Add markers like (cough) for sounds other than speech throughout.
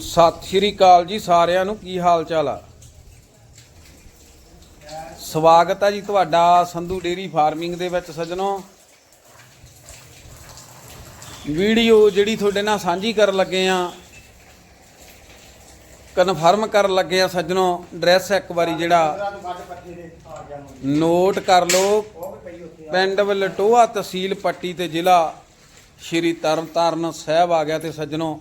ਸਤਿ ਸ਼੍ਰੀ ਅਕਾਲ ਜੀ ਸਾਰਿਆਂ ਨੂੰ, ਕੀ ਹਾਲ ਚਾਲ ਆ? ਸਵਾਗਤ ਆ ਜੀ ਤੁਹਾਡਾ ਸੰਧੂ ਡੇਰੀ ਫਾਰਮਿੰਗ ਦੇ ਵਿੱਚ ਸੱਜਣੋ। ਵੀਡੀਓ ਜਿਹੜੀ ਤੁਹਾਡੇ ਨਾਲ ਸਾਂਝੀ ਕਰਨ ਲੱਗੇ ਆ ਕਨਫਰਮ ਕਰਨ ਲੱਗੇ ਆ ਸੱਜਣੋ ਐਡਰੈਸ ਇੱਕ ਵਾਰੀ ਜਿਹੜਾ ਨੋਟ ਕਰ ਲਓ। ਪਿੰਡ ਵਲਟੋਆ ਤਹਿਸੀਲ ਪੱਟੀ ਤੇ ਜ਼ਿਲ੍ਹਾ ਸ਼੍ਰੀ ਤਰਨਤਾਰਨ ਸਾਹਿਬ ਆ ਗਿਆ ਤੇ ਸੱਜਣੋ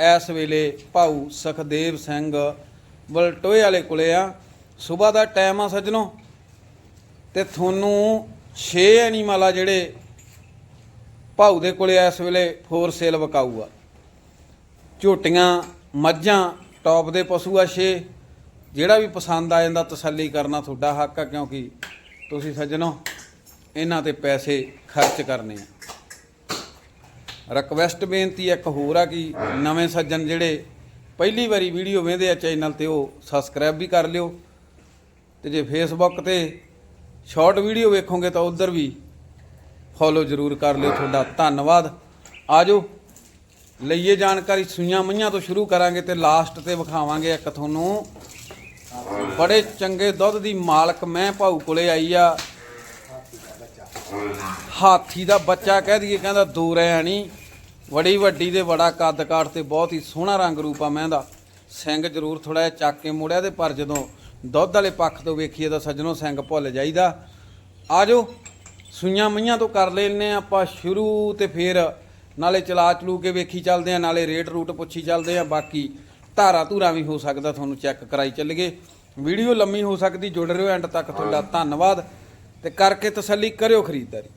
ਇਸ ਵੇਲੇ ਭਾਊ ਸੁਖਦੇਵ ਸਿੰਘ ਬਲਟੋਏ ਵਾਲੇ ਕੋਲੇ ਆ। ਸਵੇਰ ਦਾ ਟਾਈਮ ਆ ਸੱਜਣੋ। ਤੇ ਤੁਹਾਨੂੰ 6 ਐਨੀਮਲ ਆ ਜਿਹੜੇ ਭਾਊ ਦੇ ਕੋਲੇ ਇਸ ਵੇਲੇ ਫੋਰ ਸੇਲ ਵਿਕਾਊ ਆ। ਝੋਟੀਆਂ, ਮੱਝਾਂ ਟੌਪ ਦੇ ਪਸ਼ੂ ਆ 6 ਜਿਹੜਾ ਵੀ ਪਸੰਦ ਆ ਜਾਂਦਾ ਤਸੱਲੀ ਕਰਨਾ ਤੁਹਾਡਾ ਹੱਕ ਆ, ਕਿਉਂਕਿ ਤੁਸੀਂ ਸੱਜਣੋ, ਇਹਨਾਂ ਤੇ ਪੈਸੇ ਖਰਚ ਕਰਨੇ ਆ। ਰਿਕਵੈਸਟ ਬੇਨਤੀ ਇੱਕ ਹੋਰ ਆ ਕਿ ਨਵੇਂ ਸੱਜਣ ਜਿਹੜੇ ਪਹਿਲੀ ਵਾਰੀ ਵੀਡੀਓ ਵੇਖਦੇ ਆ ਚੈਨਲ ਤੇ ਉਹ ਸਬਸਕ੍ਰਾਈਬ ਵੀ ਕਰ ਲਿਓ। ਤੇ ਜੇ ਫੇਸਬੁੱਕ ਤੇ ਸ਼ਾਰਟ ਵੀਡੀਓ ਵੇਖੋਗੇ ਤਾਂ ਉਧਰ ਵੀ ਫੋਲੋ ਜ਼ਰੂਰ ਕਰ ਲਿਓ। ਤੁਹਾਡਾ ਧੰਨਵਾਦ। ਆਜੋ, ਲਈਏ ਜਾਣਕਾਰੀ। ਸੁਈਆਂ ਮਈਆਂ ਤੋਂ ਸ਼ੁਰੂ ਕਰਾਂਗੇ ਤੇ ਲਾਸਟ ਤੇ ਵਿਖਾਵਾਂਗੇ ਇੱਕ ਤੁਹਾਨੂੰ। ਬੜੇ ਚੰਗੇ ਦੁੱਧ ਦੀ ਮਾਲਕ ਮੈਂ ਭਾਊ ਕੋਲੇ ਆਈ ਆ। ਹਾਥੀ ਦਾ ਬੱਚਾ ਕਹਿ ਦਈਏ, ਕਹਿੰਦਾ ਦੋ ਨਹੀਂ। ਬੜੀ ਵੱਡੀ ਤੇ ਬੜਾ ਕੱਦ ਕਾਠ ਤੇ ਬਹੁਤ ਹੀ ਸੋਹਣਾ ਰੰਗ ਰੂਪ ਆ ਮੈਂ ਦਾ ਸਿੰਘ ਜ਼ਰੂਰ ਥੋੜਾ ਜਿਹਾ ਚੱਕ ਕੇ ਮੋੜਿਆ ਤੇ ਪਰ ਜਦੋਂ ਦੁੱਧ ਵਾਲੇ ਪੱਖ ਤੋਂ ਵੇਖੀਏ ਤਾਂ ਸੱਜਣੋ ਸਿੰਘ ਭੁੱਲ ਜਾਈਦਾ। ਆਜੋ, ਸੂਈਆਂ ਮਈਆਂ ਤੋਂ ਕਰ ਲੈਨੇ ਆ ਆਪਾਂ ਸ਼ੁਰੂ ਤੇ ਫਿਰ ਨਾਲੇ ਚਲਾ ਚਲੂ ਕੇ ਵੇਖੀ ਚੱਲਦੇ ਆ ਨਾਲੇ ਰੇਟ ਰੂਟ ਪੁੱਛੀ ਚੱਲਦੇ ਆ ਬਾਕੀ ਧਾਰਾ ਧੂਰਾ ਵੀ ਹੋ ਸਕਦਾ ਤੁਹਾਨੂੰ ਚੈੱਕ ਕਰਾਈ ਚੱਲੀਏ। ਵੀਡੀਓ ਲੰਮੀ ਹੋ ਸਕਦੀ, ਜੁੜ ਰਹੇ ਹੋ ਐਂਡ ਤੱਕ ਤੁਹਾਡਾ ਧੰਨਵਾਦ। ਤੇ ਕਰਕੇ ਤਸੱਲੀ ਕਰਿਓ ਖਰੀਦਦਾਰੀ।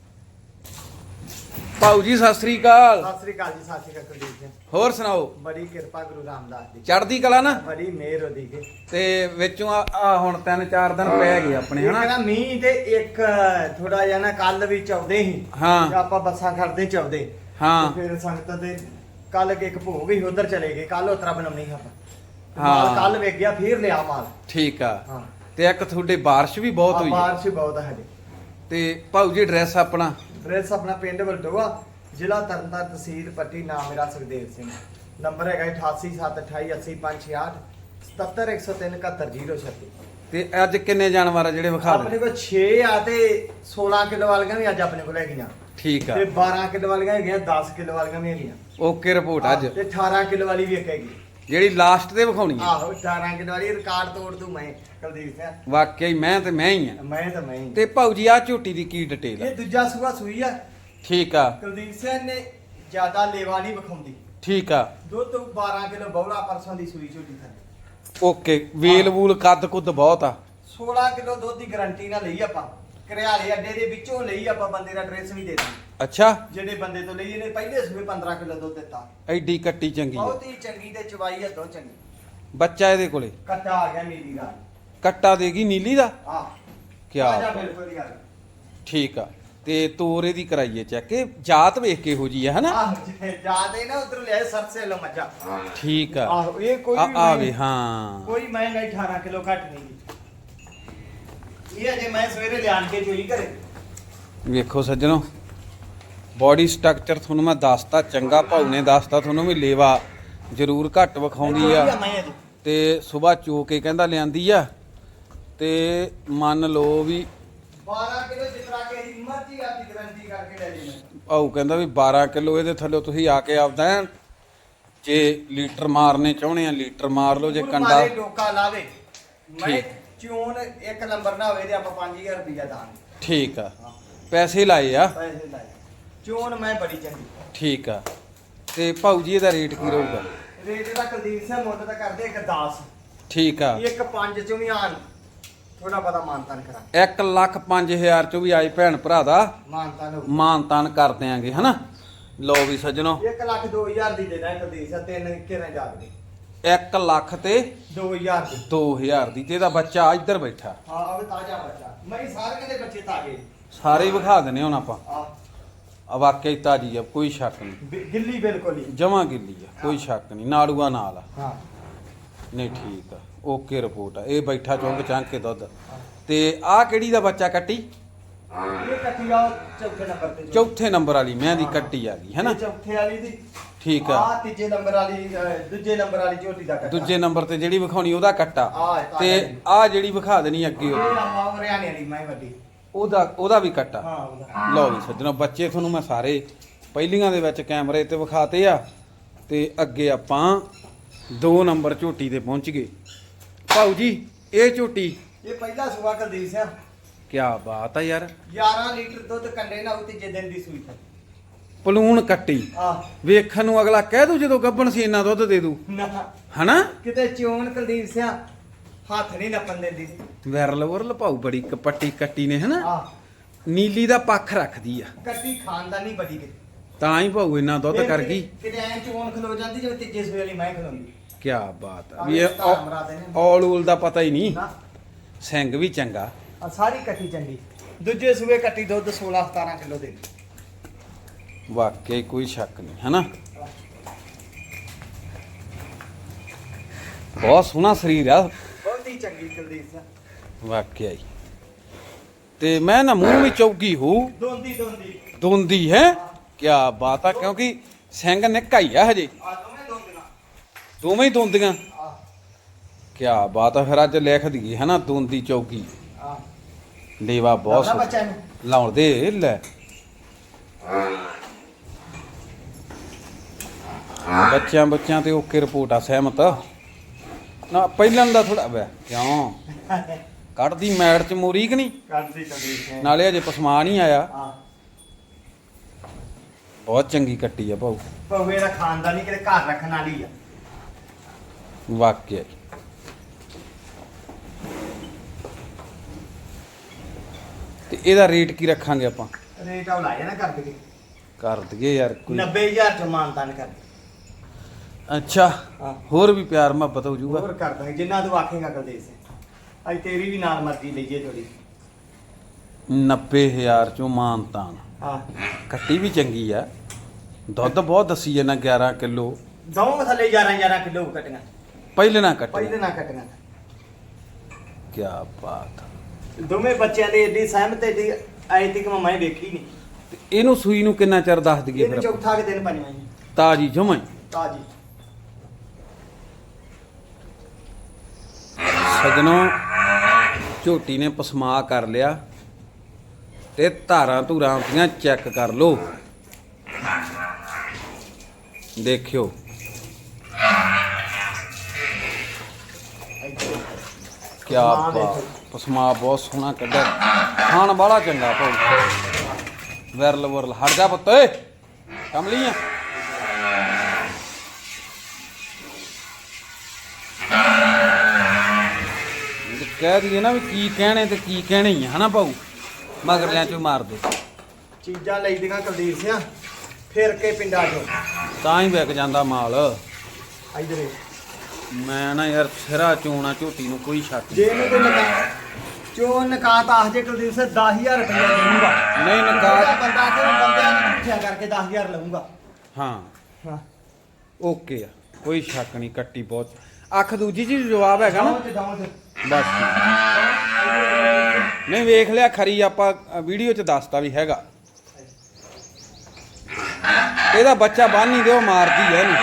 ਭਾਊ ਜੀ ਸਤਿ ਸ੍ਰੀ ਅਕਾਲ। ਸਤਿ ਸ੍ਰੀ ਅਕਾਲ ਜੀ ਸਤਿ ਸ੍ਰੀ ਅਕਾਲ ਕੁਲਦੀਪ ਜੀ। ਹੋਰ ਸੁਣਾਓ? ਬੜੀ ਕਿਰਪਾ ਗੁਰੂ ਰਾਮਦਾਸ ਦੀ। ਚੜ੍ਹਦੀ ਕਲਾ ਨਾ? ਬੜੀ ਮਿਹਰ ਉਹਦੀ ਕਿ ਤੇ ਵਿੱਚੋਂ ਆ ਆ ਹੁਣ ਤਿੰਨ ਚਾਰ ਦਿਨ ਪੈ ਗਏ ਆਪਣੇ ਹਨਾ? ਨਾ ਮੀਂਹ ਤੇ ਇੱਕ ਥੋੜਾ ਜਿਹਾ ਨਾ ਕੱਲ ਵੀ ਚੌਦੇ ਸੀ। ਹਾਂ। ਆਪਾਂ ਬੱਸਾਂ ਖੜਦੇ ਚੌਦੇ। ਹਾਂ। ਤੇ ਫਿਰ ਸੰਗਤ ਦੇ ਕੱਲ ਇੱਕ ਭੋਗ ਹੀ ਉਧਰ ਚਲੇ ਗਏ। ਕੱਲ ਉਤਰਾ ਬਣਾਉਣੀ ਆਪਾਂ। ਹਾਂ। ਮਾਲ ਕੱਲ ਵੇਖ ਗਿਆ ਫਿਰ ਲਿਆ ਮਾਲ। ਠੀਕ ਆ। ਹਾਂ। ਤੇ ਇੱਕ ਤੁਹਾਡੇ ਬਾਰਿਸ਼ ਵੀ ਬਹੁਤ ਹੋਈ ਆ। ਬਾਰਿਸ਼ ਬਹੁਤ ਹੈ ਹਜੇ। ਤੇ ਭਾਊ ਜੀ ਐਡਰੈਸ ਆਪਣਾ? ਡਰੈਸ ਆਪਣਾ ਪਿੰਡ ਵਲਟੋਆ ਜ਼ਿਲ੍ਹਾ ਤਰਨਤਾਰਨ ਤਹਿਸੀਲ ਪੱਟੀ ਨਾਮ ਮੇਰਾ ਸੁਖਦੇਵ ਸਿੰਘ। ਨੰਬਰ ਹੈਗਾ 8878080568 77103 ਤੇ ਅੱਜ ਕਿੰਨੇ ਜਾਨਵਰ ਆ ਜਿਹੜੇ ਵਿਖਾ ਆਪਣੇ ਦੇ ਕੋਲ 6 ਆ ਤੇ 16 ਕਿਲੋ ਵਾਲੀਆਂ ਵੀ ਅੱਜ ਆਪਣੇ ਕੋਲ ਹੈਗੀਆਂ। ਠੀਕ ਆ। ਤੇ 12 ਕਿਲੋ ਵਾਲੀਆਂ ਹੈਗੀਆਂ 10 ਕਿਲੋ ਵਾਲੀਆਂ ਵੀ ਹੈਗੀਆਂ। ਓਕੇ ਰਿਪੋਰਟ ਅੱਜ। ਤੇ 18 ਕਿਲੋ ਵਾਲੀ ਵੀ ਇੱਕ ਹੈਗੀ। ਜਿਹੜੀ ਲਾਸਟ ਤੇ ਵਿਖਾਉਣੀ ਆ। ਆਹੋ 18 ਕਿਲੋ ਵਾਲੀ ਰਿਕਾਰਡ ਤੋੜ ਦੂੰ ਮੈਂ ਕੁਲਦੀਪ ਸਿੰਘ। ਵਾਕਈ ਮੈਂ ਤੇ ਮੈਂ ਹੀ ਆ। ਮੈਂ ਤਾਂ ਮੈਂ ਹੀ। ਤੇ ਭਾਊ ਜੀ ਆ ਝੋਟੀ ਦੀ ਕੀ ਡਿਟੇਲ ਆ? ਇਹ ਦੂਜਾ ਸੂਆ ਸੂਈ ਆ। ਠੀਕ ਆ। ਕੁਲਦੀਪ ਸਿੰਘ ਨੇ ਜ਼ਿਆਦਾ ਲੇਵਾ ਨਹੀਂ ਵਿਖਾਉਂਦੀ। ਠੀਕ ਆ। ਦੁੱਧ 12 ਕਿਲੋ ਬੌਲਾ ਪਰਸੋਂ ਦੀ ਸੂਈ ਝੋਟੀ ਥੱਲੇ। ਓਕੇ ਵੇਲ ਵੂਲ ਕੱਦ ਕੁੱਦ ਬਹੁਤ ਆ। 16 ਕਿਲੋ ਦੁੱਧ ਦੀ ਗਾਰੰਟੀ ਨਾਲ ਲਈ ਆਪਾਂ। ਕਰਿਆਲੇ ਅੱਡੇ ਦੇ ਵਿੱਚੋਂ ਲਈ ਆਪਾਂ ਬੰਦੇ ਦਾ ਐਡਰੈਸ ਵੀ ਦੇ ਦਾਂ ਅੱਛਾ। ਜਿਹੜੇ ਬੰਦੇ ਤੋਂ ਲਈ ਇਹਨੇ ਪਹਿਲੇ ਸੂਏ 15 ਕਿਲੋ ਦੁੱਧ ਦਿੱਤਾ। ਐਡੀ ਕੱਟੀ ਚੰਗੀ ਆ। ਬਹੁਤ ਹੀ ਚੰਗੀ ਤੇ ਚਵਾਈ ਹੱਥੋਂ ਚੰਗੀ। ਬੱਚਾ ਇਹਦੇ ਕੋਲੇ? ਕੱਟਾ ਆ ਗਿਆ ਨੀਲੀ ਦਾ। ਕੱਟਾ ਦੇਗੀ ਨੀਲੀ ਦਾ? ਆ ਕੀ ਆ ਜਾ ਬਿਲਕੁਲ ਗੱਲ। ਠੀਕ ਆ। ਤੇ ਤੋਰ ਇਹਦੀ ਕਰਾਈਏ ਚੈੱਕ। ਇਹ ਜਾਤ ਵੇਖ ਕੇ ਹੋ ਜੀ ਆ ਹਨਾ? ਆਹ ਜਾਦੇ ਨਾ ਉਧਰ ਲਿਆ ਸਰਸੇ ਲੋ ਮੱਝਾ। ਠੀਕ ਆ। ਆਹੋ ਇਹ ਕੋਈ ਆ ਵੀ ਹਾਂ। ਕੋਈ ਮੈਂ ਨਹੀਂ 18 ਕਿਲੋ ਘੱਟ ਨਹੀਂ। ਇਹ ਅਜੇ ਮੈਂ ਸਵੇਰੇ ਲਿਆਣ ਕੇ ਚੋਈ ਘਰੇ? ਵੇਖੋ ਸੱਜਣੋ ਬਾਡੀ ਸਟਰਕਚਰ ਤੁਹਾਨੂੰ ਮੈਂ ਦੱਸਤਾ ਚੰਗਾ ਭਾਉ ਨੇ ਦੱਸਤਾ ਤੁਹਾਨੂੰ ਵੀ ਲੇਵਾ ਜ਼ਰੂਰ ਘੱਟ ਵਿਖਾਉਂਦੀ ਆ। ਤੇ ਸਵੇਰ ਚੋ ਕੇ ਕਹਿੰਦਾ ਲਿਆਂਦੀ ਆ। ਤੇ ਮੰਨ ਲਓ ਵੀ 12 ਕਿਲੋ ਜਿਤਨਾ ਕਿ ਅਸੀਂ ਮਰਜ਼ੀ ਆਪਦੀ ਗਾਰੰਟੀ ਕਰਕੇ ਲੈ ਲਈ ਭਾਊ ਕਹਿੰਦਾ ਵੀ 12 ਕਿਲੋ ਇਹਦੇ ਥੱਲੇ ਤੁਸੀਂ ਆ ਕੇ ਆਪਦਾ ਜੇ ਲੀਟਰ ਮਾਰਨੇ ਚਾਹੁੰਦੇ ਆ ਲੀਟਰ ਮਾਰ ਲਓ ਜੇ ਕੰਡਾ। ਡੋਕਾ ਲਾਵੇ। ਮੈਂ। ਚੂਨ ਇੱਕ ਨੰਬਰ ਨਾ ਹੋਵੇ ਤੇ ਆਪਾਂ 5000 ਰੁਪਇਆ ਦਾਂਗੇ। ਠੀਕ ਆ। ਪੈਸੇ ਲਾਏ ਆ। ਪੈਸੇ ਲਾਏ। ਚੂਨ ਮੈਂ ਬੜੀ ਚੰਗੀ ਠੀਕ ਆ। ਤੇ ਭਾਊ ਜੀ ਇਹਦਾ ਰੇਟ ਕੀ ਰਹੂਗਾ? ਰੇਟ ਦਾ ਕੁਲਦੀਪ ਸਿੰਘ ਮੁੱਲ ਤਾਂ ਕਰਦੇ ਇੱਕ 10 ਠੀਕ ਆ। ਇੱਕ 5 ਚੋਂ ਵੀ ਆਣ। ਥੋੜਾ ਪਤਾ ਮਾਨਤਾਨ ਕਰਾਂ 1 ਲੱਖ 5000 ਚੋਂ ਵੀ ਆਈ ਭੈਣ ਭਰਾ ਦਾ। ਮਾਨਤਾਨ ਹੋ ਮਾਨ ਤਾਨ ਕਰ ਦਿਆਂਗੇ ਹਨਾ? ਲਓ ਵੀ ਸੱਜਣੋ। 1 ਲੱਖ 2000 ਦੀ ਦੇਣਾ ਕੁਲਦੀਪ ਸਿੰਘ ਤਿੰਨ ਕਿਹਨੇ ਜਾਗਦੇ। 1 ਲੱਖ ਤੇ 2000 ਦੀ। 2000 ਦੀ ਤੇ ਇਹਦਾ ਬੱਚਾ ਇੱਧਰ ਬੈਠਾ। ਹਾਂ ਆਵੇ ਤਾਜ਼ਾ ਬੱਚਾ। ਮੈਂ ਸਾਰੇ ਦੇ ਬੱਚੇ ਤਾਗੇ ਸਾਰੇ ਹੀ ਵਿਖਾ ਦਿੰਨੇ ਹੁਣ ਆਪਾਂ। ਆ ਆ ਵਾਕਈ ਤਾਜੀ ਆ ਕੋਈ ਸ਼ੱਕ ਨਹੀਂ। ਗਿੱਲੀ ਬਿਲਕੁਲ ਹੀ। ਜਮਾਂ ਗਿੱਲੀ ਆ ਕੋਈ ਸ਼ੱਕ ਨਹੀਂ ਨਾੜੂਆ ਨਾਲ ਆ। ਹਾਂ। ਨਹੀਂ ਠੀਕ ਆ ਓਕੇ ਰਿਪੋਰਟ ਆ। ਇਹ ਬੈਠਾ ਚੁੰਗ ਚੰਗ ਕੇ ਦੁੱਧ। ਤੇ ਆਹ ਕਿਹੜੀ ਦਾ ਬੱਚਾ ਕੱਟੀ? ਇਹ ਕੱਟੀ ਆ ਚੌਥੇ ਨੰਬਰ ਤੇ। ਚੌਥੇ ਨੰਬਰ ਵਾਲੀ ਮੈਂ ਦੀ ਕੱਟੀ ਆ ਗਈ ਹੈਨਾ ਚੌਥੇ ਵਾਲੀ ਦੀ। ਠੀਕ ਆ। ਆ ਤੀਜੇ ਨੰਬਰ ਵਾਲੀ ਅਹ, ਦੂਜੇ ਨੰਬਰ ਵਾਲੀ ਝੋਟੀ ਦਾ ਕੱਟਾ। ਦੂਜੇ ਨੰਬਰ ਤੇ ਜਿਹੜੀ ਵਿਖਾਉਣੀ ਉਹਦਾ ਕੱਟਾ। ਆਹ, ਤਾਂ। ਆ ਜਿਹੜੀ ਵਿਖਾ ਦੇਣੀ ਅੱਗੇ ਇਹ ਉਹ- ਆ ਹਰਿਆਣੇ ਵਾਲੀ ਮੈਂ ਵੱਡੀ। ਉਹਦਾ ਉਹਦਾ ਵੀ ਕੱਟਾ। ਹਾਂ ਉਹਦਾ। ਲਓ ਵੀ ਸੱਜਣੋ ਬੱਚੇ ਤੁਹਾਨੂੰ ਮੈਂ ਸਾਰੇ ਪਹਿਲੀਆਂ ਦੇ ਵਿੱਚ ਕੈਮਰੇ ਤੇ ਵਿਖਾਤੇ ਆ। ਤੇ ਅੱਗੇ ਆਪਾਂ 2 ਨੰਬਰ ਝੋਟੀ ਤੇ ਪਹੁੰਚ ਗਏ। ਭਾਊ ਜੀ ਇਹ ਝੋਟੀ ਇਹ ਪਹਿਲਾ ਸੂਆ ਕੁਲਦੀਪ ਸਿੰਘ। ਕੀ ਬਾਤ ਆ ਯਾਰ। 11 ਲੀਟਰ ਦੁੱਧ ਕੰਡੇ ਨਾਲ ਉਹ ਤੀਜੇ ਦਿਨ ਦੀ ਸੂਈ ਤੇ। ਪਲੂਣ ਕੱਟੀ। ਆ ਵੇਖਣ ਨੂੰ ਅਗਲਾ ਕਹਿ ਦੂ ਜਦੋਂ ਗੱਬਣ ਸੀ ਇੰਨਾ ਦੁੱਧ ਦੇ ਦੂ। ਨਾ। ਹਨਾ? ਕਿਤੇ ਚੋਣ ਕੁਲਦੀਪ ਸਿੰਘ ਹੱਥ ਨਹੀਂ ਨੱਪਣ ਦਿੰਦੀ। ਵਿਰਲ ਵਰਲ ਭਾਊ ਬੜੀ ਕਪੱਟੀ ਕੱਟੀ ਨੇ ਹਨਾ? ਆ ਨੀਲੀ ਦਾ ਪੱਖ ਰੱਖਦੀ ਆ। ਕੱਟੀ ਖਾਨਦਾਨੀ ਵੱਡੀ ਕਿ ਤਾਂ ਹੀ ਭਾਊ ਇੰਨਾ ਦੁੱਧ ਕਰ ਗਈ। ਕਿਤੇ ਐ ਚੋਣ ਖਲੋ ਜਾਂਦੀ ਜਿਵੇਂ ਤੀਜੇ ਸੂਏ ਵਾਲੀ ਮੈਂ ਖਲੋਂਦੀ ਕੀ ਬਾਤ ਆ। ਵੀ ਇਹ। ਔਲ ਊਲ ਦਾ ਪਤਾ ਹੀ ਨਹੀਂ। ਨਾ। ਸਿੰਘ ਵੀ ਚੰਗਾ। ਆ ਸਾਰੀ ਕੱਟੀ ਚੰਗੀ। ਦੂਜੇ ਸੂਏ ਕੱਟੀ ਦੁੱਧ 16 17 ਕਿਲੋ ਦੇ। ਵਾਕਈ ਕੋਈ ਸ਼ੱਕ ਨਹੀਂ ਹਨਾ? ਬਹੁਤ ਸੋਹਣਾ ਸਰੀਰ ਆ। ਬਹੁਤ ਹੀ ਚੰਗੀ ਕੁਲਦੀਪ ਸਿੰਘ। ਵਾਕਿਆ ਹੀ। ਤੇ ਮੈਂ ਨਾ ਮੂੰਹ ਵੀ ਚੌਗੀ ਹੂੰ। ਦੋਂਦੀ ਦੋਂਦੀ। ਦੋਂਦੀ ਹੈ? ਕੀ ਬਾਤ ਆ ਕਿਉਂਕਿ ਸਿੰਘ ਨਿੱਕਾ ਹੀ ਆ ਹਜੇ। ਦੋਵੇਂ ਦੋਵੇਂ ਹੀ ਦੋਂਦੀਆਂ? ਕੀ ਬਾਤ ਆ ਫਿਰ ਅੱਜ ਲਿਖ ਦਈਏ ਹਨਾ ਦੋਂਦੀ ਚੌਗੀ ਆ। ਲੇਵਾ ਬਹੁਤ ਲਾਉਣਾ ਨੂੰ ਲਾਉਂਦੇ ਲੈ। ਬੱਚਿਆਂ ਬੱਚਿਆਂ ਤੇ ਓਕੇ ਰਿਪੋਰਟ ਆ ਸਹਿਮਤ? ਨਾ ਪਹਿਲਾਂ ਦਾ ਥੋੜਾ ਵੇ ਕਿਉਂ? ਕੱਢਦੀ ਮੈੜ ਚ ਮੋਰੀ ਕਿ ਨਹੀਂ? ਕੁਲਦੀਪ ਸਿੰਘ ਨਾਲੇ ਅਜੇ ਪਸਮਾ ਨਹੀਂ ਆਇਆ। ਬਹੁਤ ਚੰਗੀ ਕੱਟੀ ਆ ਭਾਊ। ਪਵੇ ਦਾ ਖਾਨਦਾਨੀ ਕਿਤੇ ਘਰ ਰੱਖਣ ਵਾਲੀ ਆ। ਵਾਕਿਆ। ਤੇ ਇਹਦਾ ਰੇਟ ਕੀ ਰੱਖਾਂਗੇ ਆਪਾਂ? ਰੇਟ ਆ ਲਾਇਆ ਨਾ ਕਰ ਦੇ। ਕਰ ਦਈਏ ਯਾਰ ਕੋਈ। 90000 ਚ ਮਾਨਤਾਨ ਕਰ ਦੇ। ਅੱਛਾ ਹਾਂ। ਹੋਰ ਵੀ ਪਿਆਰ ਮੁਹੱਬਤ ਹੋ ਜਾਊਗਾ ਹੋਰ ਕਰ ਦਾਂਗੇ ਜਿੰਨਾ ਤੂੰ ਆਖੇਗਾ ਕੁਲਦੀਪ ਸਿੰਘ। ਅੱਜ ਤੇਰੀ ਵੀ ਨਾਲ ਮਰਜ਼ੀ ਲਈਏ ਥੋੜੀ 90000 ਚੋਂ ਮਾਨਤਾਨ ਆ ਕੱਟੀ ਵੀ ਚੰਗੀ ਆ। ਦੁੱਧ ਬਹੁਤ ਦੱਸੀ ਜਾਂਦਾ 11 ਕਿਲੋ। ਦਵਾਂ ਥੱਲੇ 11 11 ਕਿਲੋ ਕਟੀਆਂ। ਪਹਿਲੇ ਨਾ ਕੱਟੀ ਪਹਿਲੇ ਨਾ ਕਟੀਆਂ। ਕੀ ਬਾਤ ਦੋਵੇਂ ਬੱਚਿਆਂ ਦੇ ਏਡੀ ਸਹਿਮਤ ਏਡੀ ਐ ਤੱਕ ਮੈਂ ਵੇਖੀ ਨਹੀਂ ਤੇ ਇਹਨੂੰ ਸੂਈ ਨੂੰ ਕਿੰਨਾ ਚਿਰ ਦੱਸ ਦਈਏ ਇਹਨੂੰ ਫਿਰ? ਚੌਥਾ ਕੇ ਦਿਨ ਪੰਜਵਾਂ ਜੀ। ਤਾਜੀ ਜਮਾਂ ਤਾਜੀ। ਸਜਣੋ, ਝੋਟੀ ਨੇ ਪਸਮਾ ਕਰ ਲਿਆ ਤੇ ਧਾਰਾਂ ਧੂਰਾਂ ਦੀਆਂ ਚੈੱਕ ਕਰ ਲੋ ਦੇਖਿਓ। ਕੀ ਪਸਮਾ ਬਾਤ, ਪਸਮਾ ਬਹੁਤ ਸੋਹਣਾ ਕੱਢਿਆ। ਖਾਣ ਵਾਲਾ ਚੰਗਾ ਭਾਉ ਵਿਰਲ ਵਰਲ, ਹਟ ਜਾ ਪੁੱਤ, ਓਏ। ਕਮਲੀਆਂ ਕਹਿ ਦਈਏ ਨਾ ਵੀ ਕੀ ਕਹਿਣੇ ਤੇ ਕੀ ਕਹਿਣੇ ਹੀ ਆ ਹਨਾ ਭਾਊ? ਮਗਰਲਿਆਂ ਚੋਂ ਮਾਰ ਦੇ। ਚੀਜ਼ਾਂ ਲਈ ਦੀਆਂ ਕੁਲਦੀਪ ਸਿੰਘ ਫਿਰ ਕੇ ਪਿੰਡਾਂ ਚੋਂ। ਤਾਂ ਹੀ ਵਿਕ ਜਾਂਦਾ ਮਾਲ। ਇਧਰ ਮੈਂ ਨਾ ਯਾਰ ਸਿਰਾ ਚੋਣਾ ਝੋਟੀ ਨੂੰ ਕੋਈ ਸ਼ੱਕ ਜੇ ਇਹਨੂੰ ਕੋਈ ਨਕਾ ਚੋ ਨਕਾਤ ਆਖ ਜੇ ਕੁਲਦੀਪ ਸਿੰਘ 10000 ਰੁਪਏ ਲਊਗਾ ਨਹੀਂ ਨਕਾਰ ਬੰਦਾ ਕਿ ਬੰਦਿਆਂ ਨੂੰ ਪੁੱਛਿਆ ਕਰਕੇ 10000 ਲਊਗਾ। ਹਾਂ। ਹਾਂ। ਓਕੇ ਆ ਕੋਈ ਸ਼ੱਕ ਨਹੀਂ ਕੱਟੀ ਬਹੁਤ। ਅੱਖ ਦੂਜੀ ਜੀ ਜਵਾਬ ਹੈਗਾ ਨਾ। ਬਸ। ਨਹੀਂ ਵੇਖ ਲਿਆ ਖਰੀ ਆਪਾਂ ਵੀਡੀਓ ਚ ਦੱਸਤਾ ਵੀ ਹੈਗਾ। ਇਹਦਾ ਬੱਚਾ ਬੰਨ ਨਹੀਂ ਦਿਓ ਮਾਰਦੀ ਐ ਇਹਨੂੰ।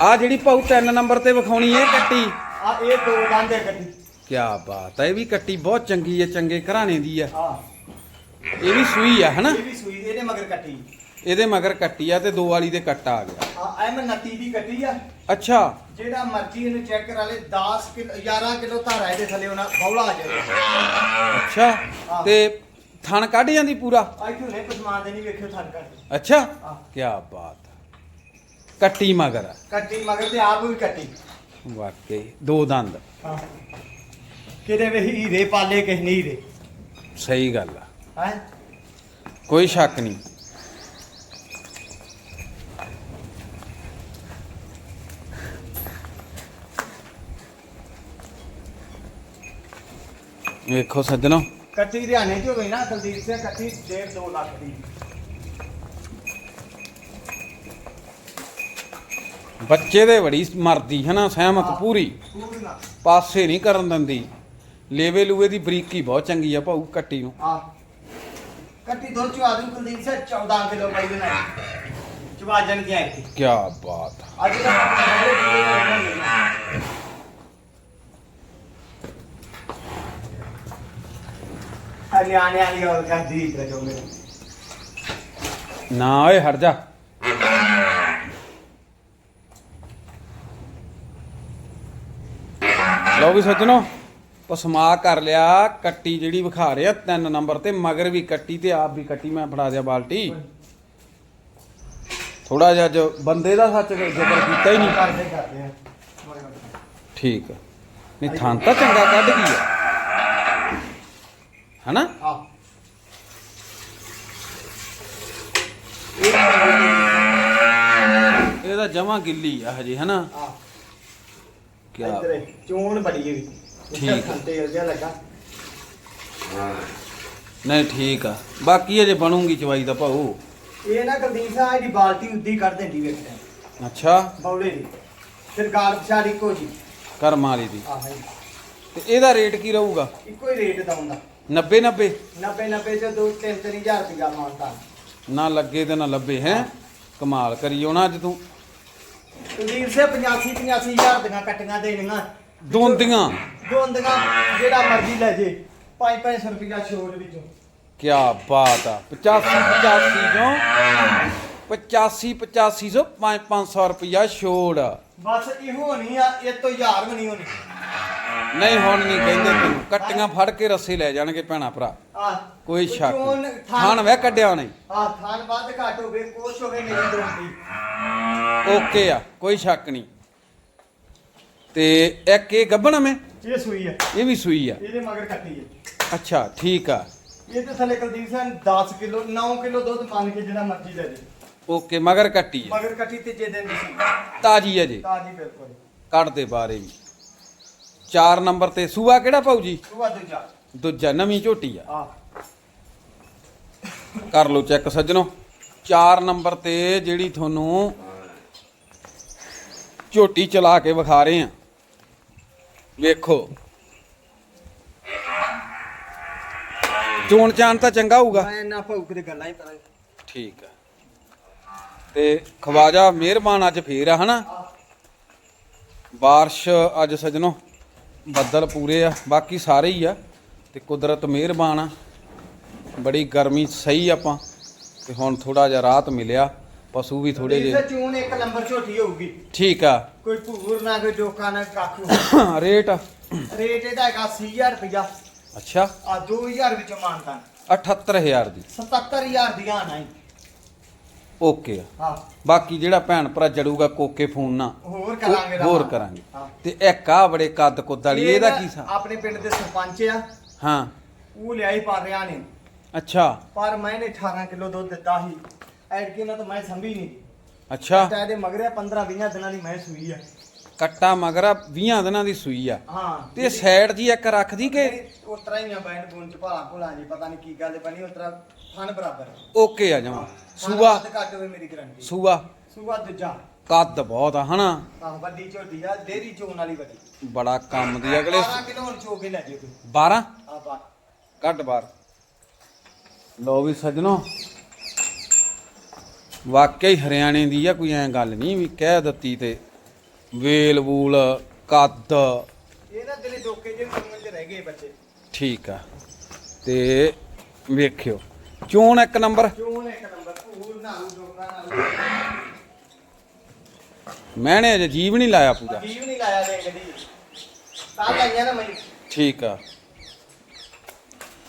ਆ ਜਿਹੜੀ ਭਾਊ ਤਿੰਨ ਨੰਬਰ ਤੇ ਵਿਖਾਉਣੀ ਇਹ ਕੱਟੀ। ਆ ਇਹ ਦੋ ਗਾਂਦੇ ਕੱਢੀ ਕੀ ਬਾਤ ਹੈ ਇਹ ਵੀ ਕੱਟੀ ਬਹੁਤ ਚੰਗੀ ਹੈ ਚੰਗੇ ਘਰਾਣੇ ਦੀ ਆ ਆ ਇਹ ਵੀ ਸੂਈ ਆ ਹਨਾ? ਇਹ ਵੀ ਸੂਈ ਇਹਦੇ ਮਗਰ ਕੱਟੀ। ਇਹਦੇ ਮਗਰ ਕੱਟੀ ਆ ਤੇ ਦੋ ਵਾਲੀ ਦੇ ਕੱਟਾ ਆ ਗਿਆ। ਆ ਐਮ 29 ਦੀ ਕੱਟੀ ਆ। ਅੱਛਾ। ਜਿਹੜਾ ਮਰਜ਼ੀ ਇਹਨੂੰ ਚੈੱਕ ਕਰਾ ਲੇ 10 ਕਿਲੋ 11 ਕਿਲੋ ਧਾਰਾ ਇਹਦੇ ਥੱਲੇ ਉਹਨਾਂ ਬੌਲਾ ਆ ਜਾਏਗਾ। ਅੱਛਾ। ਤੇ ਥਣ ਕੱਢ ਜਾਂਦੀ ਪੂਰਾ? ਅੱਜ ਤੂੰ ਨੇ ਪਸਮਾਨ ਦੇ ਨਹੀਂ ਵੇਖਿਓ ਥਣ ਕੱਟ ਅੱਛਾ। ਕੀ ਬਾਤ। ਕੱਟੀ ਮਗਰ। ਕੱਟੀ ਮਗਰ ਤੇ ਆਪ ਵੀ ਕੱਟੀ। ਵਾਕਈ ਦੋ ਦੰਦ। ਹਾਂ। ਕਿਤੇ ਵੀ ਹੀਰੇ ਪਾਲੇ ਕਿਸ ਨਹੀਂ ਹੀਰੇ। ਸਹੀ ਗੱਲ ਆ। ਹੈ? ਕੋਈ ਸ਼ੱਕ ਨਹੀਂ। ਵੇਖੋ ਸੱਜਣੋ। ਕੱਟੀ ਹਰਿਆਣੇ ਚ ਹੋ ਗਈ ਨਾ ਕੁਲਦੀਪ ਸਿੰਘ ਕੱਟੀ 1.5 2 ਲੱਖ ਦੀ। ਬੱਚੇ ਦੇ ਬੜੀ ਮਰਦੀ ਹੈ ਨਾ ਸਹਿਮਤ। ਪੂਰੀ। ਪੂਰੀ ਨਾ। ਪਾਸੇ ਨਹੀਂ ਕਰਨ ਦਿੰਦੀ। ਲੇਵੇ ਲੂਵੇ ਦੀ ਬਰੀਕੀ ਬਹੁਤ ਚੰਗੀ ਆ ਭਾਊ ਕੱਟੀ ਨੂੰ। ਆ ਕੱਟੀ ਦੋ ਚਵਾ ਦੂੰ ਕੁਲਦੀਪ ਸਿੰਘ 14 ਕਿਲੋ ਪਾਈ ਦੇ ਨਾਲ ਚਵਾਜਣ ਦੀਆਂ ਇੱਥੇ ਕੀ ਬਾਤ। ਅੱਜ ਤਾਂ ਵਾਲੀ ਗੱਲ ਕਰਦੀ ਨਾ ਓਏ ਹਟ ਜਾ। ਲਓ ਵੀ ਸੱਜਣੋ ਪਸਮਾ ਕਰ ਲਿਆ ਕੱਟੀ ਜਿਹੜੀ ਵਿਖਾ ਰਿਹਾ ਤਿੰਨ ਨੰਬਰ ਤੇ ਮਗਰ ਵੀ ਕੱਟੀ ਤੇ ਆਪ ਵੀ ਕੱਟੀ ਮੈਂ ਫੜਾ ਦਿਆ ਬਾਲਟੀ। ਥੋੜਾ ਜਿਹਾ ਜੋ ਬੰਦੇ ਦਾ ਸੱਚ ਜ਼ਿਕਰ ਕੀਤਾ ਹੀ ਨਹੀਂ। ਕਰਦੇ ਕਰਦੇ ਆ। ਠੀਕ। ਨਹੀਂ ਥਾਂ ਤਾਂ ਚੰਗਾ ਕੱਢ ਗਈ ਆ। ਹਨਾ? ਆ ਇਹਦਾ ਜਮਾ ਗਿੱਲੀ ਆ ਹਜੇ ਹਨਾ? ਆ ਕਿਆ? ਇੱਧਰ ਚੋਣ ਬੜੀ ਹੈ ਠੀਕ ਆ। ਤੇਲ ਜਿਹਾ ਲੱਗਾ। ਨਹੀਂ ਠੀਕ ਆ। ਬਾਕੀ ਅਜੇ ਬਣੂਗੀ ਚਵਾਈ ਦਾ ਭਾਊ ਇਹ ਨਾ ਕੁਲਦੀਪ ਸਾਹਿਬ ਇਹਦੀ ਬਾਲਟੀ ਉੱਦੀ ਕੱਢ ਦਿੰਦੀ ਵੇਖਦੇ ਅੱਛਾ। ਬੌਲੇ ਦੀ। ਫਿਰ ਗਾਲ ਪਛਾੜ ਜੀ। ਕਰਮ ਵਾਲੀ ਦੀ। ਆਹ ਤੇ ਇਹਦਾ ਰੇਟ ਕੀ ਰਹੂਗਾ? ਇੱਕੋ ਹੀ ਰੇਟ ਦਊਂਦਾ 90 90 90 90 ਚ 2 3 3000 ਰੁਪਇਆ ਮਾਨਤਾ ਨਾ ਲੱਗੇ ਤੇ ਨਾ ਲੱਭੇ ਹੈ? ਕਮਾਲ ਕਰੀ ਜਾਣਾ ਅੱਜ ਤੂੰ। ਕੁਲਦੀਪ ਸਿੰਘ 85 85000 ਦੀਆਂ ਕੱਟੀਆਂ ਦੇਣੀਆਂ। ਦੋਂਦੀਆਂ। ਦੋਂਦੀਆਂ ਜਿਹੜਾ ਮਰਜ਼ੀ ਲੈ ਜੇ। 5 500 ਰੁਪਇਆ ਛੋੜ ਵਿੱਚੋਂ। ਕੀ ਬਾਤ ਆ। 85 85 ਚੋਂ 85 85 ਚੋਂ 5 500 ਰੁਪਇਆ ਛੋੜ। ਬਸ ਇਹੋ ਨਹੀਂ ਆ ਇਹ ਤੋਂ ਹਜ਼ਾਰ ਵੀ ਨਹੀਂ ਹੋਣੀ। ਨਹੀਂ ਹੁਣ ਨਹੀਂ ਕਹਿੰਦੇ ਤੈਨੂੰ ਕੱਟੀਆਂ ਫੜ ਕੇ ਰੱਸੇ ਲੈ ਜਾਣਗੇ ਭੈਣਾ ਭਰਾ। ਆ ਕੋਈ ਸ਼ੱਕ ਨਹੀਂ। ਥਾਣ ਵੇ ਕੱਢਿਆ ਨਹੀਂ ਆ ਥਾਨ ਵੱਧ ਘੱਟ ਹੋਵੇ ਕੋਸ਼ ਹੋਵੇ ਮੇਰੀ ਦੋਸਤੀ ਓਕੇ ਆ ਕੋਈ ਸ਼ੱਕ ਨਹੀਂ। ਤੇ ਇੱਕ ਇਹ ਗੱਬਣ ਮੈਂ? ਇਹ ਸੂਈ ਹੈ ਇਹ ਵੀ ਸੂਈ ਆ। ਇਹਦੇ ਮਗਰ ਕੱਟੀ ਹੈ ਅੱਛਾ ਠੀਕ ਆ। ਇਹ ਤੇ ਥੱਲੇ ਕੁਲਦੀਪ ਸਿੰਘ 10 ਕਿਲੋ 9 ਕਿਲੋ ਦੁੱਧ ਮੰਨ ਕੇ ਜਿਹੜਾ ਮਰਜ਼ੀ ਲੈ ਜੇ ਓਕੇ ਮਗਰ ਕੱਟੀ ਆ। ਮਗਰ ਕੱਟੀ ਤੇ ਜੇ ਦਿਨ ਦੀ ਸੀ ਤਾਜੀ ਹੈ ਜੀ। ਤਾਜੀ ਬਿਲਕੁਲ। ਕੱਢ ਦੇ ਬਾਰੇ ਵੀ। 4 ਨੰਬਰ ਤੇ ਸੂਆ ਕਿਹੜਾ ਪਾਉ ਜੀ? ਸੁਆ ਦੂਜਾ। ਦੂਜਾ ਨਵੀਂ ਝੋਟੀ ਆ। ਆ ਕਰ ਲਓ ਚੈੱਕ ਸੱਜਣੋ। 4 ਨੰਬਰ ਤੇ ਜਿਹੜੀ ਤੁਹਾਨੂੰ ਝੋਟੀ ਚਲਾ ਕੇ ਵਿਖਾ ਰਹੇ ਆ। ਵੇਖੋ। ਚੋਣ ਚਾਣ ਤਾਂ ਚੰਗਾ ਹੋਊਗਾ। ਮੈਂ ਨਾ ਭੌਕ ਦੇ ਗੱਲਾਂ ਹੀ ਕਰਾਂ। ਠੀਕ ਆ। ਤੇ ਖਵਾਜਾ ਮਿਹਰਬਾਨ ਅੱਜ ਫੇਰ ਆ ਹਨਾ? ਬਾਰਿਸ਼ ਅੱਜ ਸਜਣੋ। ਬੱਦਲ ਪੂਰੇ ਆ ਬਾਕੀ ਸਾਰੇ ਹੀ ਆ ਤੇ ਕੁਦਰਤ ਮਿਹਰਬਾਨ ਆ। ਬੜੀ ਗਰਮੀ ਸਹੀ ਆਪਾਂ ਤੇ ਹੁਣ ਥੋੜਾ ਜਿਹਾ ਰਾਤ ਮਿਲਿਆ ਪਸ਼ੂ ਵੀ ਥੋੜੇ ਜਿਹੇ ਚੂਨ ਇੱਕ ਨੰਬਰ ਝੋਟੀ ਹੋਊਗੀ। ਠੀਕ ਆ। ਕੋਈ ਭੂਰ ਨਾ ਕੋਈ ਡੋਕਾ ਨਾ ਕਾਖੂ (coughs) ਰੇਟ? ਰੇਟ ਇਹਦਾ ਹੈਗਾ 80000 ਰੁਪਇਆ ਅੱਛਾ। ਆ 2000 ਵਿੱਚੋਂ ਮਾਨਤਾ। 78000 ਦੀ। 77000 ਦੀਆਂ ਨਾ ਓਕੇ ਆ। ਹਾਂ। ਬਾਕੀ ਜਿਹੜਾ ਭੈਣ ਭਰਾ ਜੜੂਗਾ ਕੋਕੇ ਫੋਨ ਨਾ ਹੋਰ ਕਰਾਂਗੇ ਹੋਰ। ਕਰਾਂਗੇ। ਹਾਂ। ਤੇ ਇੱਕ ਆ ਬੜੇ ਕੱਦ ਕੁੱਦ ਵਾਲੀ ਇਹਦਾ ਨਾ ਕੀ ਸਾ ਆਪਣੇ ਪਿੰਡ ਦੇ ਸਰਪੰਚ ਆ। ਹਾਂ। ਉਹ ਲਿਆਈ ਪਾ ਰਿਆ ਨੇ। ਅੱਛਾ। ਪਰ ਮੈਂ ਨੇ 18 ਕਿਲੋ ਦੁੱਧ ਦਿੱਤਾ ਸੀ। ਐਡਕੀ ਨਾਲ ਤਾਂ ਮੈਂ ਸੰਭੀ ਨਹੀਂ ਅੱਛਾ। ਤਾਂ ਇਹਦੇ ਮਗਰੇ 15 20 ਦਿਨਾਂ ਦੀ ਮੈਂ ਸੂਈ ਆ। ਕੱਟਾ ਮਗਰਾ 20 ਦਿਨਾਂ ਦੀ ਸੂਈ ਆ। ਹਾਂ। ਤੇ ਸਾਈਡ ਜੀ ਇੱਕ ਰੱਖਦੀ ਕਿ? ਉਸ ਤਰ੍ਹਾਂ ਹੀ ਆ ਬੈਂਡ ਬੂਨ ਚ ਭਾਲਾ ਭੁਲਾ ਜੀ ਪਤਾ ਨਹੀਂ ਕੀ ਗੱਲ ਬਣੀ ਉਸ ਤਰ੍ਹਾਂ ਫਨ ਬਰਾਬਰ ਓਕੇ ਆ ਜਮਾ ਫਨ ਸੂਆ। ਵੱਧ ਘੱਟ ਹੋਵੇ ਮੇਰੀ ਗਰੰਟੀ ਸੂਆ। ਸੂਆ ਦੂਜਾ। ਕੱਦ ਬਹੁਤ ਆ ਹਨਾ? ਆਹ ਵੱਡੀ ਝੋਟੀ ਆ ਡੇਰੀ ਚੋਣ ਵਾਲੀ ਵੱਡੀ। ਬੜਾ ਕੰਮ ਦੀ ਅਗਲੇ 12 ਕਿਲੋ ਹੁਣ ਚੋ ਕੇ ਲੈ ਜਿਓ ਤੁਸੀਂ। 12 ਆ ਬਾ ਕੱਢ ਬਾਰ। ਲੋ ਵੀ ਸਜਣੋ ਵਾਕਈ ਹਰਿਆਣੇ ਦੀ ਆ ਕੋਈ ਐ ਗੱਲ ਨਹੀਂ ਵੀ ਕਹਿ ਦਿੱਤੀ ਤੇ। ਵੇਲ ਵੂਲ ਕੱਦ। ਇਹ ਨਾ ਦਿਲੇ ਜਿਹੇ ਸੰਗਲ ਚ ਰਹਿ ਗਏ ਬੱਚੇ। ਠੀਕ ਆ। ਤੇ ਵੇਖਿਓ। ਚੋਣ ਇੱਕ ਨੰਬਰ। ਚੋਣ ਇੱਕ ਨੰਬਰ ਭੂਰ ਨਾਲੂ ਡੋਕਾ ਨਾਲੂ ਮੈਨੇ ਅਜੇ ਜੀਵ ਨਹੀਂ ਲਾਇਆ ਪੂਰਾ। ਅਜੀਬ ਨਹੀਂ ਲਾਇਆ ਦੇ ਗੱਡੀ ਕੱਲ ਆਈਆਂ ਨਾ ਮੈਂ ਠੀਕ ਆ।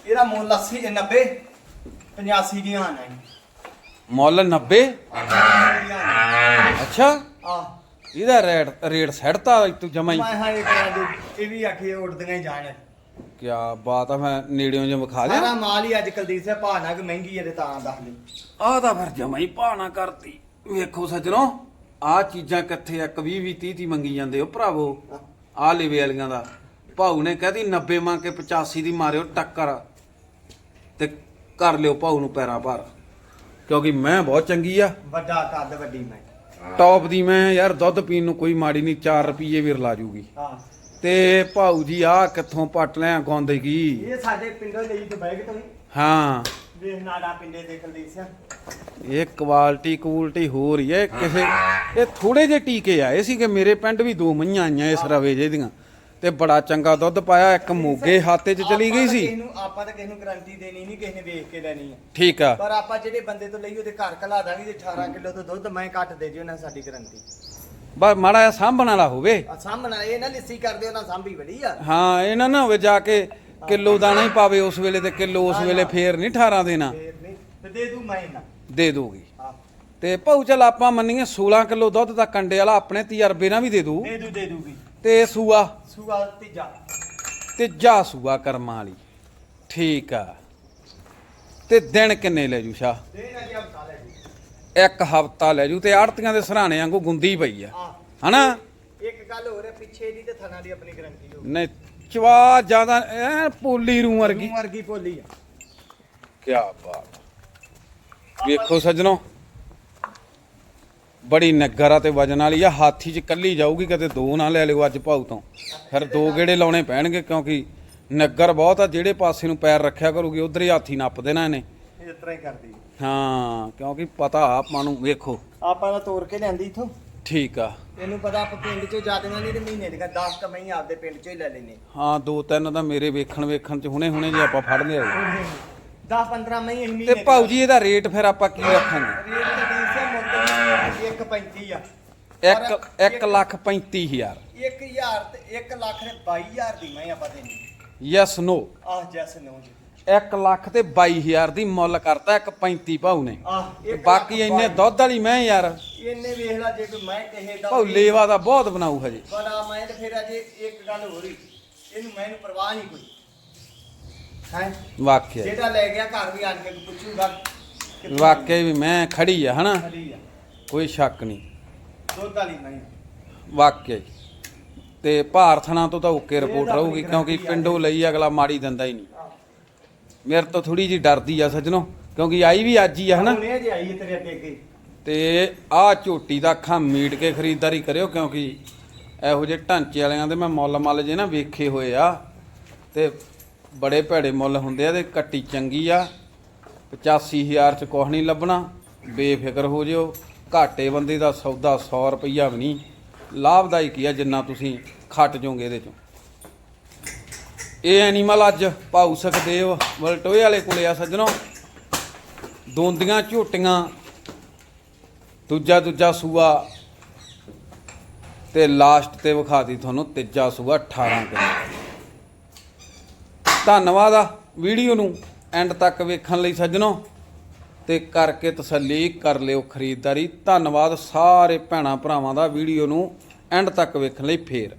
ਇਹਦਾ ਮੁੱਲ 80 90 85 ਦੀਆਂ ਆਣਾ ਮੁੱਲ 90 ਅੱਛਾ। ਆ ਇਹਦਾ ਰੇਟ ਰੇਟ ਸੜਤਾ ਤੂੰ ਜਮਾ ਹੀ। ਮੈਂ ਹਾਂ ਇਹ ਕਰਾਂ ਦੇ ਇਹ ਵੀ ਆਖੇ ਉੱਡਦੀਆਂ ਹੀ ਜਾਣ। ਕੀ ਬਾਤ ਆ ਮੈਂ ਨੇੜਿਓਂ ਜਿਹਾ ਵਿਖਾ ਸਾਰਾ ਦਿਆਂ ਮਾਲ ਹੀ ਅੱਜ ਕੁਲਦੀਪ ਸਿੰਘ ਭਾਣਾ ਕਿ ਮਹਿੰਗੀ ਇਹਦੇ ਤਾਂ ਦੱਸ ਦੇ। ਆਹ ਤਾਂ ਫਿਰ ਜਮਾ ਹੀ ਭਾਣਾ ਕਰਤੀ। ਵੇਖੋ ਸੱਜਣੋ ਆਹ ਚੀਜ਼ਾਂ ਕਿੱਥੇ ਇੱਕ 20 20 30 30 ਮੰਗੀ ਜਾਂਦੇ ਹੋ ਭਰਾਵੋ। ਆਹ ਲਿਵੇ ਵਾਲੀਆਂ ਦਾ। ਭਾਊ ਨੇ ਕਹਦੀ 90 ਮੰਗ ਕੇ 85 ਦੀ ਮਾਰਿਓ ਟੱਕਰ। ਤੇ ਕਰ ਲਿਓ ਭਾਊ ਨੂੰ ਪੈਰਾਂ ਭਾਰ। ਕਿਉਂਕਿ ਮੈਂ ਬਹੁਤ ਚੰਗੀ ਆ। ਵੱਡਾ ਕੱਦ ਵੱਡੀ ਮੈਂ। ਟੌਪ ਦੀ ਮੈਂ ਯਾਰ ਦੁੱਧ ਪੀਣ ਨੂੰ ਕੋਈ ਮਾੜੀ ਨਹੀਂ 4 ਰੁਪਏ ਵੀ ਰਲਾ ਜੂਗੀ। ਹਾਂ। ਤੇ ਭਾਊ ਜੀ ਆ ਕਿੱਥੋਂ ਪੱਟ ਲਿਆ ਗੌਂਦਗੀ ਇਹ ਸਾਡੇ ਪਿੰਡੋਂ ਲਈ ਤੇ ਬੈਗ ਤੋਂ ਹੀ ਹਾਂ। ਵੇਖ ਨਾੜਾ ਪਿੰਡੇ ਦੇ ਕੁਲਦੀਪ ਸਿੰਘ ਇਹ ਕੁਆਲਿਟੀ ਕੁਆਲਿਟੀ ਹੋ ਰਹੀ ਹੈ ਕਿਸੇ ਇਹ ਥੋੜੇ ਜਿਹੇ ਟੀਕੇ ਆਏ ਸੀ ਕਿ ਮੇਰੇ ਪਿੰਡ ਵੀ ਦੋ ਮਈਆਂ ਆਈਆਂ ਇਸ ਰਵੇ ਜੇ ਦੀਆਂ। ਤੇ ਬੜਾ ਚੰਗਾ ਦੁੱਧ ਪਾਇਆ ਇੱਕ ਮੋਗੇ ਹਾਤੇ 'ਚ ਚਲੀ ਗਈ ਸੀ। ਆਪਾਂ ਤਾਂ ਕਿਸੇ ਨੂੰ ਗਾਰੰਟੀ ਦੇਣੀ ਨਹੀਂ ਕਿਸੇ ਨੇ ਵੇਖ ਕੇ ਲੈਣੀ ਠੀਕ ਆ। ਪਰ ਆਪਾਂ ਜਿਹੜੇ ਬੰਦੇ ਤੋਂ ਲਈ ਉਹਦੇ ਘਰ ਕਲਾ ਦਾਂਗੇ ਜੇ 18 ਕਿਲੋ ਤੋਂ ਦੁੱਧ ਮੈਂ ਘੱਟ ਦੇ ਜਿਓ ਨਾ ਸਾਡੀ ਗਾਰੰਟੀ ਬਸ ਮਾੜਾ ਜਿਹਾ ਸਾਂਭਣ ਵਾਲਾ ਹੋਵੇ। ਆ ਸਾਹਮਣਾ ਇਹ ਨਾ ਲਿੱਸੀ ਕਰਦੇ ਉਹਨਾਂ ਸਾਂਭੀ ਬੜੀ ਆ। ਹਾਂ ਇਹਨਾਂ ਨਾ ਹੋਵੇ ਜਾ ਕੇ ਕਿਲੋ ਦਾਣਾ ਹੀ ਪਾਵੇ ਉਸ ਵੇਲੇ ਤੇ ਕਿਲੋ ਉਸ ਵੇਲੇ ਫੇਰ ਨਹੀਂ 18 ਦੇਣਾ। ਫੇਰ ਨਹੀਂ ਤੇ ਦੇ ਦੂ ਮੈਂ ਨਾ ਦੇ ਦੋਗੀ। ਹਾਂ। ਤੇ ਭਾਊ ਚਲ ਆਪਾਂ ਮੰਨੀਏ 16 ਕਿਲੋ ਦੁੱਧ ਦਾ ਕੰਡੇ ਵਾਲਾ ਆਪਣੇ ਤਜਰਬੇ ਨਾਲ ਵੀ ਦੇ ਦੂ। ਦੇ ਦੂ ਦੇ ਦੂਗੀ। ਤੇ ਸੂਆ? ਸੂਆ ਤੀਜਾ। ਤੇ ਜਾ ਸੂਆ ਕਰਮਾਂ ਵਾਲੀ। ਠੀਕ ਆ। ਤੇ ਦਿਨ ਕਿੰਨੇ ਲੈ ਜੂ ਸ਼ਾ ਦੇ ਨਾ ਜੀ ਹਮਸਾ ਲੈ ਇੱਕ ਹਫਤਾ ਲੈ ਜੂ ਤੇ ਆੜਤੀਆਂ ਦੇ ਸਰਾਣੇ ਵਾਂਗੂ ਗੁੰਦੀ ਪਈ ਆ। ਹਨਾ? ਇੱਕ ਗੱਲ ਹੋ ਰਹੀ ਪਿੱਛੇ ਦੀ ਤੇ ਥਣਾ ਦੀ ਆਪਣੀ ਗਾਰੰਟੀ ਹੋ ਨੇ ਚਵਾ ਜ਼ਿਆਦਾ ਐ ਪੋਲੀ ਰੂ ਵਰਗੀ। ਵਰਗੀ ਭੋਲੀ ਆ। ਕੀ ਬਾਤ ਵੇਖੋ ਸੱਜਣੋ ਬੜੀ ਨਗਰ ਆ ਤੇ ਵਜਨ ਵਾਲੀ ਆ ਹਾਥੀ ਚ ਕੱਲੀ ਜਾਊਗੀ ਕਦੇ ਦੋ ਨਾ ਲੈ ਲਿਓ ਅੱਜ ਭਾਊ ਤੋਂ। ਫਿਰ ਦੋ ਗੇੜੇ ਲਾਉਣੇ ਪੈਣਗੇ ਕਿਉਂਕਿ ਨਗਰ ਬਹੁਤ ਆ ਜਿਹੜੇ ਪਾਸੇ ਨੂੰ ਪੈਰ ਰੱਖਿਆ ਕਰੂਗੀ ਉਧਰ ਹੀ ਹਾਥੀ ਨੱਪ ਦੇਣਾ ਇਹਨੇ। ਇਸ ਤਰ੍ਹਾਂ ਹੀ ਕਰਦੀ ਹਾਂ। ਕਿਉਂਕਿ ਪਤਾ ਆਪਾਂ ਨੂੰ ਵੇਖੋ। ਆਪਾਂ ਤਾਂ ਤੋੜ ਕੇ ਲਿਆਂਦੀ ਇਥੋਂ। ਠੀਕ ਆ। ਇਹਨੂੰ ਪਤਾ ਆਪਾਂ ਪਿੰਡ ਚੋਂ ਜਾਦੀਆਂ ਨਹੀਂ ਤੇ ਮਹੀਨੇ ਦੀਆਂ 10 ਕਮਈ ਆਪਦੇ ਪਿੰਡ ਚੋਂ ਹੀ ਲੈ ਲੈਨੇ ਹਾਂ। ਦੋ ਤਿੰਨ ਤਾਂ ਮੇਰੇ ਵੇਖਣ ਵੇਖਣ ਚ ਹੁਣੇ ਹੁਣੇ ਜੇ ਆਪਾਂ ਫੜ ਲਿਆ 10 15 ਮਈ ਅਸੀਂ ਮਹੀਨੇ ਤੇ ਭਾਊ ਜੀ ਇਹਦਾ ਰੇਟ ਫਿਰ ਆਪਾਂ ਕੀ ਰੱਖਾਂਗੇ? ਰੇਟ ਤਾਂ ਡੀਸੇ ਮੁੱਲ 1.35 ਆ ਇੱਕ 1 ਲੱਖ 35000 1000 ਤੇ 1 ਲੱਖ ਦੇ 22000 ਦੀ ਮੈਂ ਆਪਾਂ ਦੇਣੀ। ਯੈਸ ਨੋ ਆਹ ਜੈਸ ਨੋ ਜੀ। 1 ਲੱਖ ਤੇ 22000 ਦੀ ਮੁੱਲ ਕਰਤਾ ਇੱਕ 35 ਭਾਊ ਨੇ। ਆਹ ਤੇ ਬਾਕੀ ਇੰਨੇ ਦੁੱਧ ਵਾਲੀ ਮੈਂ ਯਾਰ। ਇਹਨੇ ਵੇਖ ਲਾ ਜੇ ਕੋਈ ਮੈਂ ਕਹੇ ਦਾ ਭਾਊ ਲੇਵਾ ਦਾ ਬਹੁਤ ਬਣਾਊ ਹਜੇ। ਬੜਾ ਮੈਂ ਤੇ ਫਿਰ ਅਜੇ ਇੱਕ ਗੱਲ ਹੋ। ਰਹੀ ਇਹਨੂੰ ਮੈਨੂੰ ਪਰਵਾਹ ਨਹੀਂ ਕੋਈ। ਹੈ? ਵਾਕਿਆ। ਜਿਹੜਾ ਲੈ ਗਿਆ ਘਰ ਵੀ ਆਣ ਕੇ ਪੁੱਛੂਗਾ ਵਾਕਿਆ ਵੀ ਮੈਂ ਖੜੀ ਆ ਹਨਾ? ਖੜੀ ਆ। ਕੋਈ ਸ਼ੱਕ ਨਹੀਂ। ਦੁੱਧ ਵਾਲੀ ਨਹੀਂ ਵਾਕਿਆ। ਤੇ ਭਾਰਥਣਾ ਤੋਂ ਤਾਂ ਓਕੇ ਰਿਪੋਰਟ ਰਹੂਗੀ ਕਿਉਂਕਿ ਪਿੰਡੋਂ ਲਈ ਅਗਲਾ ਮਾੜੀ ਦਿੰਦਾ ਹੀ ਨਹੀਂ। ਮੇਰੇ ਤੋਂ ਥੋੜੀ ਜੀ ਡਰਦੀ ਆ ਸੱਜਣੋ ਕਿਉਂਕਿ ਆਈ ਵੀ ਅੱਜ ਹੀ ਆ ਹਨਾ? ਹੁਣੇ ਜੇ ਆਈ ਹੈ ਤੇਰੇ ਅੱਗੇ ਅੱਗੇ। ਤੇ ਆਹ ਝੋਟੀ ਦਾ ਅੱਖਾਂ ਮੀਟ ਕੇ ਖਰੀਦਦਾਰੀ ਕਰਿਓ ਕਿਉਂਕਿ ਇਹੋ ਜਿਹੇ ਢਾਂਚੇ ਵਾਲਿਆਂ ਦੇ ਮੈਂ ਮੁੱਲ ਮੱਲ ਜੇ ਨਾ ਵੇਖੇ ਹੋਏ ਆ ਤੇ ਬੜੇ ਭੈੜੇ ਮੁੱਲ ਹੁੰਦੇ ਆ ਤੇ ਕੱਟੀ ਚੰਗੀ ਆ। 85000 ਚ ਕੁਛ ਨਹੀਂ ਲੱਭਣਾ ਬੇਫਿਕਰ ਹੋ ਜਿਓ। ਘਾਟੇ ਬੰਦੇ ਦਾ ਸੌਦਾ 100 ਰੁਪਈਆ ਵੀ ਨਹੀਂ। ਲਾਭਦਾਇਕ ਹੀ ਆ ਜਿੰਨਾ ਤੁਸੀਂ ਖੱਟ ਜਾਓਗੇ ਇਹਦੇ ਚੋਂ। ਇਹ ਐਨੀਮਲ ਅੱਜ ਭਾਊ ਸੁਖਦੇਵ ਵਲਟੋਏ ਵਾਲੇ ਕੋਲੇ ਆ ਸੱਜਣੋ। ਦੋਂਦੀਆਂ ਝੋਟੀਆਂ, ਦੂਜਾ ਦੂਜਾ ਸੂਆ। ਤੇ ਲਾਸਟ ਤੇ ਵਿਖਾਤੀ ਤੁਹਾਨੂੰ ਤੀਜਾ ਸੂਆ 18 ਕਿਲੋ। ਧੰਨਵਾਦ ਆ ਵੀਡੀਓ ਨੂੰ ਐਂਡ ਤੱਕ ਵੇਖਣ ਲਈ ਸੱਜਣੋ। ਤੇ ਕਰਕੇ ਤਸੱਲੀ ਕਰ ਲਿਓ ਖਰੀਦਦਾਰੀ। ਧੰਨਵਾਦ ਸਾਰੇ ਭੈਣਾ ਭਰਾਵਾਂ ਦਾ ਵੀਡੀਓ ਨੂੰ ਐਂਡ ਤੱਕ ਵੇਖਣ ਲਈ ਫੇਰ।